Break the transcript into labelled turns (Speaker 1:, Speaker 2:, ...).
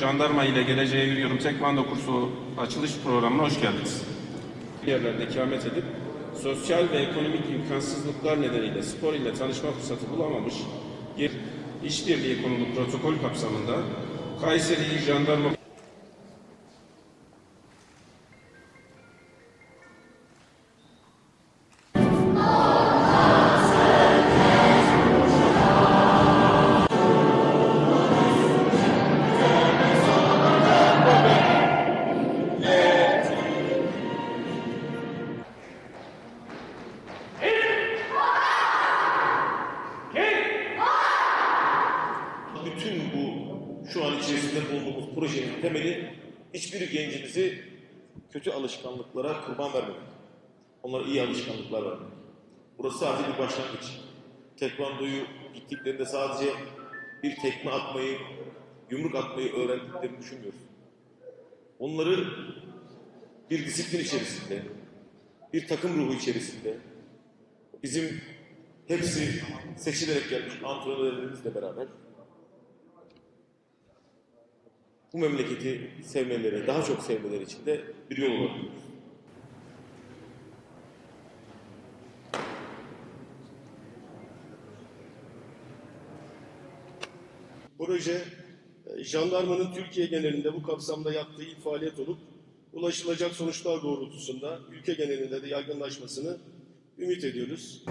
Speaker 1: Jandarma ile Geleceğe Yürüyorum Tekvando kursu açılış programına hoş geldiniz. Yerlerde ikamet edip sosyal ve ekonomik imkansızlıklar nedeniyle spor ile tanışma fırsatı bulamamış, işbirliği konulu protokol kapsamında Kayseri Jandarma
Speaker 2: bu şu an içerisinde bulunduğumuz projenin temeli hiçbir gencimizi kötü alışkanlıklara kurban vermemek. Onlara iyi alışkanlıklar vermek. Burası sadece bir başlangıç. Tekvandoyu gittiklerinde sadece bir tekme atmayı, yumruk atmayı öğrendiklerini düşünmüyoruz. Onları bir disiplin içerisinde, bir takım ruhu içerisinde, bizim hepsi seçilerek gelmiş antrenörlerimizle beraber bu memleketi sevmeleri, daha çok sevmeleri için de bir yol görüyoruz.
Speaker 3: Proje, e, jandarmanın Türkiye genelinde bu kapsamda yaptığı ilk faaliyet olup, ulaşılacak sonuçlar doğrultusunda ülke genelinde de yaygınlaşmasını ümit ediyoruz.